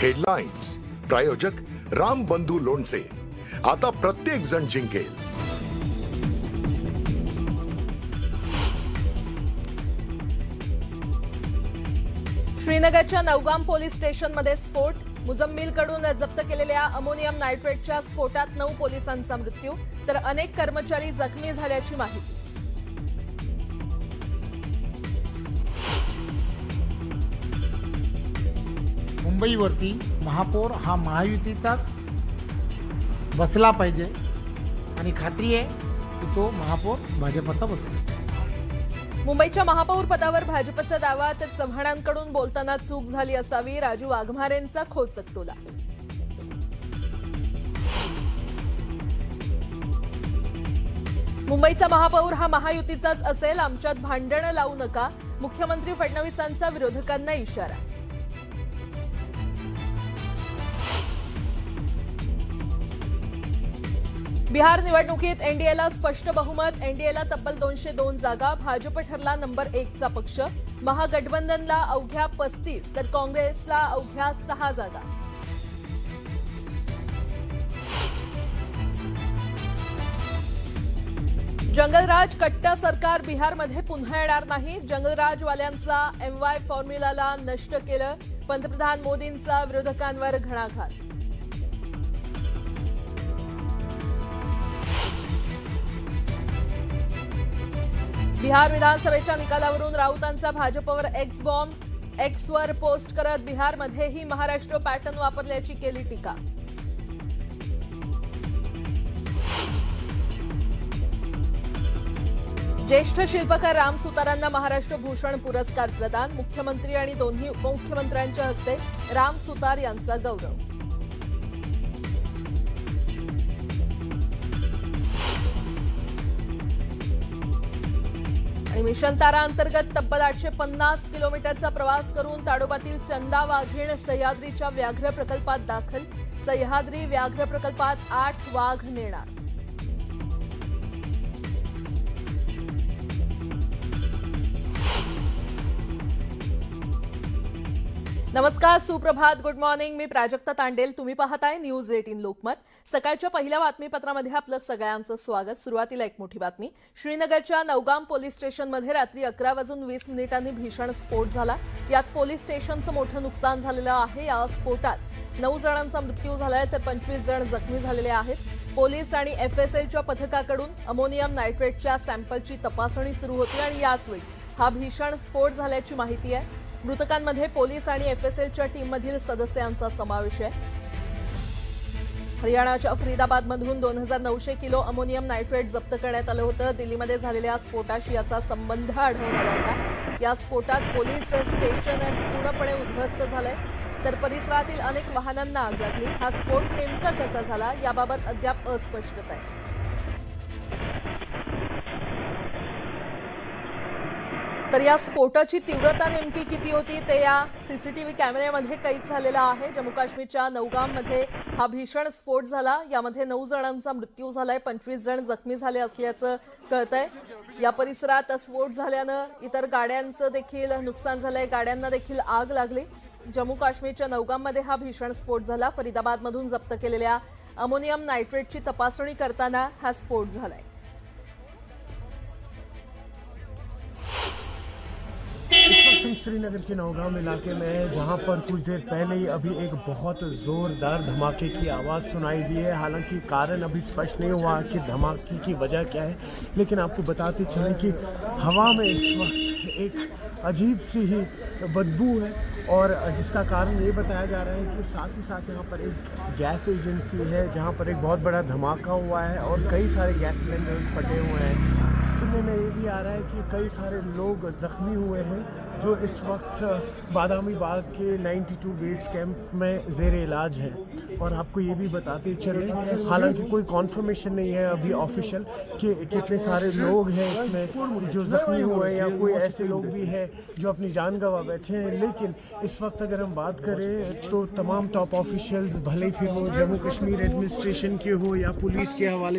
Headlines प्रायोजक राम बंधू लोणचे. आता प्रत्येक जण जिंकेल. श्रीनगरच्या नौगाम पोलीस स्टेशनमध्ये स्फोट. मुजम्मिलकडून जप्त केलेल्या अमोनियम नायट्रेटच्या स्फोटात नऊ पोलिसांचा मृत्यू तर अनेक कर्मचारी जखमी झाल्याची माहिती. मुंबईवरती महापौर हा महायुतीचाच बसला पाहिजे. आणि खात्री आहे की तो महापौर भाजपचा बसला. मुंबईच्या महापौर पदावर भाजपचा दावा तर चव्हाणांकडून बोलताना चूक झाली असावी राजू वाघमारेंचा खोचक टोला. मुंबईचा महापौर हा महायुतीचाच असेल आमच्यात भांडणं लावू नका. मुख्यमंत्री फडणवीसांचा विरोधकांना इशारा. बिहार निवडणुकीत एनडीएला स्पष्ट बहुमत एनडीएला तब्बल दोनशे दोन जागा भाजप ठरला नंबर एकचा पक्ष. महागठबंधनला अवघ्या पस्तीस तर काँग्रेसला अवघ्या सहा जागा. जंगलराज कट्टा सरकार बिहारमध्ये पुन्हा येणार नाही. जंगलराजवाल्यांचा एम वाय फॉर्म्युलाला नष्ट केलं पंतप्रधान मोदींचा विरोधकांवर घणाघात. बिहार विधानसभेच्या निकालावरून राऊतांचा भाजपवर एक्स बॉम्ब एक्सवर पोस्ट करत बिहारमध्येही महाराष्ट्र पॅटर्न वापरल्याची केली टीका. ज्येष्ठ शिल्पकार राम सुतारांना महाराष्ट्र भूषण पुरस्कार प्रदान मुख्यमंत्री आणि दोन्ही उपमुख्यमंत्र्यांच्या हस्ते राम सुतार यांचा गौरव. आणि मिशन तारा अंतर्गत तब्बल आठशे पन्नास किलोमीटरचा प्रवास करून ताडोबातील चंदा वाघीण सह्याद्रीच्या व्याघ्र प्रकल्पात दाखल. सह्याद्री व्याघ्र प्रकल्पात आठ वाघ नेणार. नमस्कार सुप्रभात. गुड मॉर्निंग मी प्राजक्ता तांडेल. तुम्ही पाहताय न्यूज एटीन लोकमत. सकाळच्या पहिल्या बातमीपत्रामध्ये आपलं सगळ्यांचं स्वागत. सुरुवातीला एक मोठी बातमी. श्रीनगरच्या नौगाम पोलीस स्टेशनमध्ये रात्री अकरा वाजून वीस मिनिटांनी भीषण स्फोट झाला. यात पोलीस स्टेशनचं मोठं नुकसान झालेलं आहे. या स्फोटात नऊ जणांचा मृत्यू झालाय तर पंचवीस जण जखमी झालेले आहेत. पोलीस आणि एफएसएलच्या पथकाकडून अमोनियम नायट्रेटच्या सॅम्पलची तपासणी सुरू होती आणि याचवेळी हा भीषण स्फोट झाल्याची माहिती आहे. मृतकांमध्ये पोलीस आणि एफएसएलच्या टीममधील सदस्यांचा समावेश आहे. हरियाणाच्या फरीदाबादमधून दोन हजार नऊशे किलो अमोनियम नायट्रेट जप्त करण्यात आलं होतं. दिल्लीमध्ये झालेल्या स्फोटाशी याचा संबंध आढळून आला होता. या स्फोटात पोलीस स्टेशन पूर्णपणे उद्ध्वस्त झालंय. तर परिसरातील अनेक वाहनांना आग लागली. हा स्फोट नेमका कसा झाला याबाबत अद्याप अस्पष्टता आहे. तर या स्फोटाची तीव्रता नेमकी किती होती ते या सीसीटीव्ही कॅमेऱ्यामध्ये कैद झालेलं आहे. जम्मू काश्मीरच्या नौगाममध्ये हा भीषण स्फोट झाला. यामध्ये नऊ जणांचा मृत्यू झालाय. पंचवीस जण जखमी झाले असल्याचं कळतंय. या परिसरात स्फोट झाल्यानं इतर गाड्यांचं देखील नुकसान झालंय. गाड्यांना देखील आग लागली. जम्मू काश्मीरच्या नौगाममध्ये हा भीषण स्फोट झाला. फरीदाबादमधून जप्त केलेल्या अमोनियम नायट्रेटची तपासणी करताना हा स्फोट झालाय. इस हम श्रीनगर के नौगांव इलाके में हैं जहाँ पर कुछ देर पहले ही अभी एक बहुत ज़ोरदार धमाके की आवाज़ सुनाई दी है। हालाँकि कारण अभी स्पष्ट नहीं हुआ कि धमाके की वजह क्या है, लेकिन आपको बताते चलें कि हवा में इस वक्त एक अजीब सी ही बदबू है और जिसका कारण ये बताया जा रहा है कि साथ ही साथ यहाँ पर एक गैस एजेंसी है, जहाँ पर एक बहुत बड़ा धमाका हुआ है और कई सारे गैस सिलेंडर्स फटे हुए हैं। सुनने में ये भी आ रहा है कि कई सारे लोग जख्मी हुए हैं। जो इस वक्त बादामी बाग के 92 बेस कैंप में जेर इलाज है। और आपको ये भी बताते चले, हालाँकि कोई कॉन्फर्मेशन नहीं है अभी ऑफिशियल कि कितने सारे लोग हैं इसमें, जो जख्मी हुए हैं या कोई ऐसे लोग भी हैं जो अपनी जान गंवा बैठे हैं। लेकिन इस वक्त अगर हम बात करें तो तमाम टॉप ऑफिशियल्स भले फिर वो जम्मू कश्मीर एडमिनिस्ट्रेशन के हो या पुलिस के हवाले